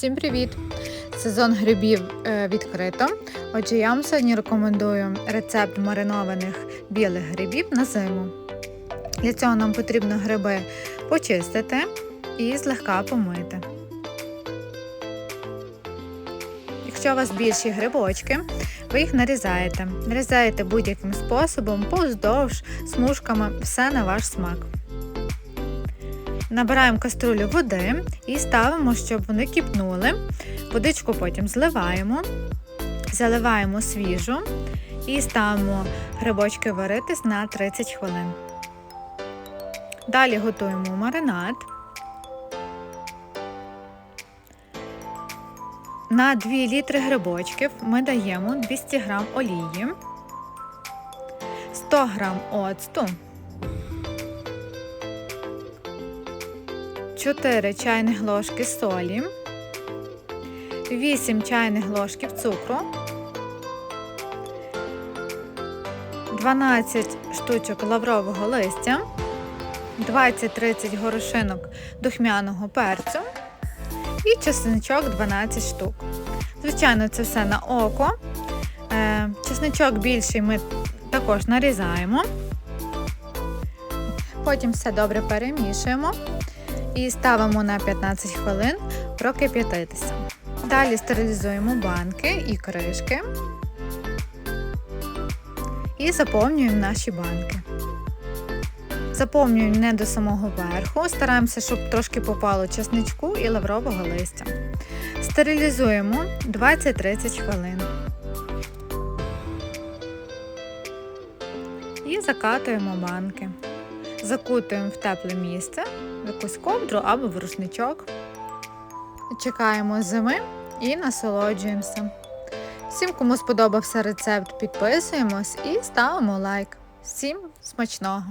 Всім привіт! Сезон грибів е, відкрито. Отже, я вам сьогодні рекомендую рецепт маринованих білих грибів на зиму. Для цього нам потрібно гриби почистити і злегка помити. Якщо у вас більші грибочки, ви їх нарізаєте. Нарізаєте будь-яким способом, поздовж, смужками, все на ваш смак. Набираємо каструлю води і ставимо, щоб вони кипнули. Водичку потім зливаємо, заливаємо свіжу і ставимо грибочки варитись на 30 хвилин. Далі готуємо маринад. На 2 літри грибочків ми даємо 200 г олії, 100 г оцту, 4 чайних ложки солі, 8 чайних ложків цукру, 12 штучок лаврового листя, 20-30 горошинок духмяного перцю і чесничок 12 штук. Звичайно, це все на око. Е, Чесничок більший ми також нарізаємо. Потім все добре перемішуємо і ставимо на 15 хвилин прокип'ятитися. Далі стерилізуємо банки і кришки і заповнюємо наші банки. Заповнюємо не до самого верху, стараємося, щоб трошки попало чесничку і лаврового листя. Стерилізуємо 20-30 хвилин. І закатуємо банки. Закутуємо в тепле місце, в якусь ковдру або в рушничок. Чекаємо зими і насолоджуємося. Всім, кому сподобався рецепт, підписуємось і ставимо лайк. Всім смачного!